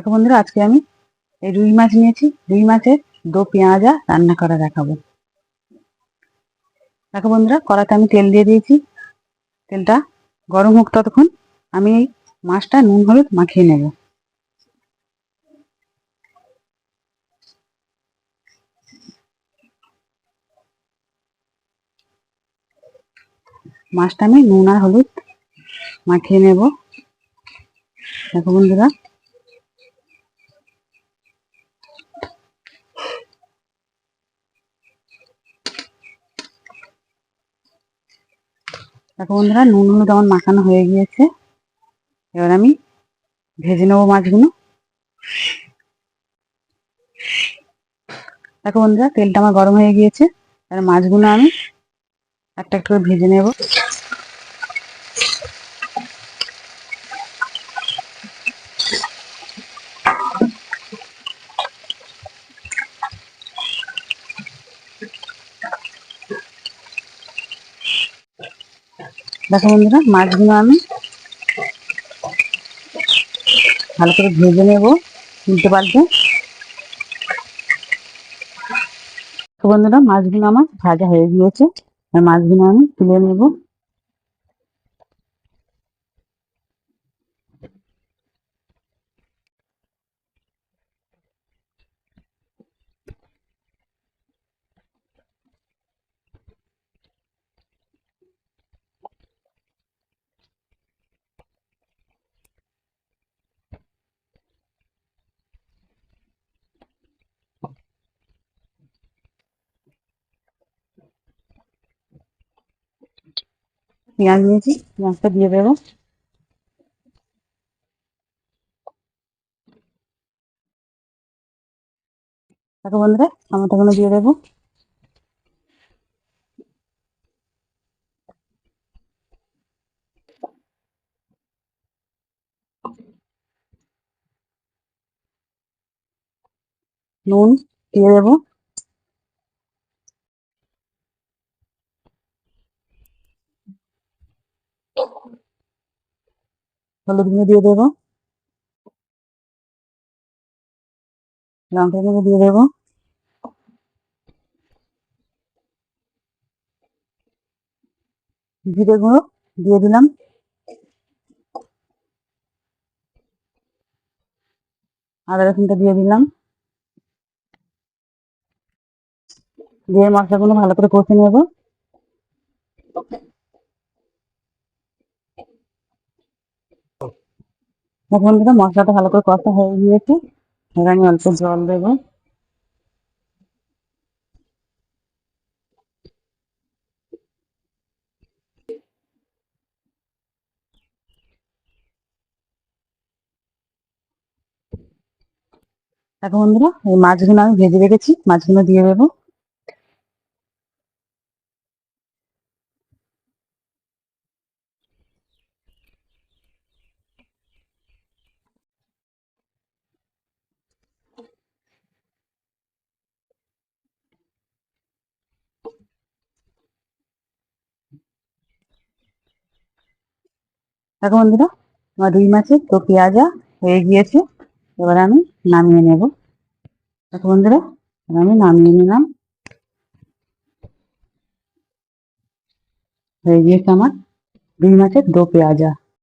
দেখো বন্ধুরা, আজকে আমি এই রুই মাছ নিয়েছি। রুই মাছের দো পেঁয়াজা রান্না করা দেখাবো। দেখো বন্ধুরা, কড়াতে আমি তেল দিয়ে দিয়েছি। তেলটা গরম হোক ততক্ষণ আমি এই মাছটা নুন, হলুদ মাখিয়ে নেব। মাছটা আমি নুন আর হলুদ মাখিয়ে নেব। দেখো বন্ধুরা দেখো বন্ধুরা, নুন হলুদ আমার মাখানো হয়ে গিয়েছে। এবার আমি ভেজে নেব মাছগুলো। দেখো বন্ধুরা, তেলটা আমার গরম হয়ে গিয়েছে। এবার মাছগুলো আমি একটা একটা করে ভেজে নেব। দেখো বন্ধুরা, মাছগুলো আমি ভালো করে ভেজে নেব উল্টে পাল্টে। বন্ধুরা, মাছগুলো আমার ভাজা হয়ে গিয়েছে। মাছগুলো আমি তুলে নেব। পেঁয়াজ নিয়েছি পেঁয়াজটা দিয়ে দেবো দেখো বন্ধুরা টমেটোগুলো দিয়ে দেবো নুন দিয়ে দেবো হলুদ গুঁড়ো দিয়ে দেবো। লঙ্কা গুঁড়ো দিয়ে দেবো। জিরে গুঁড়ো দিয়ে দিলাম। আদা রসুনটা দিয়ে দিলাম। দিয়ে মশলাগুলো ভালো করে কষে নেব। বন্ধুরা মশলাটা ভালো করে কষা হয়ে গিয়েছে। এবার আমি অল্প জল দেবো। দেখো বন্ধুরা, এই মাছগুলো আমি ভেজে রেখেছি, মাছগুলো দিয়ে দেবো। দেখো বন্ধুরা আমার রুই মাছের তো পেঁয়াজা হয়ে গিয়েছে, এবার আমি নামিয়ে নেব। দেখো বন্ধুরা আমি নামিয়ে নিলাম। হয়ে গিয়েছে আমার রুই মাছের দো পেঁয়াজা।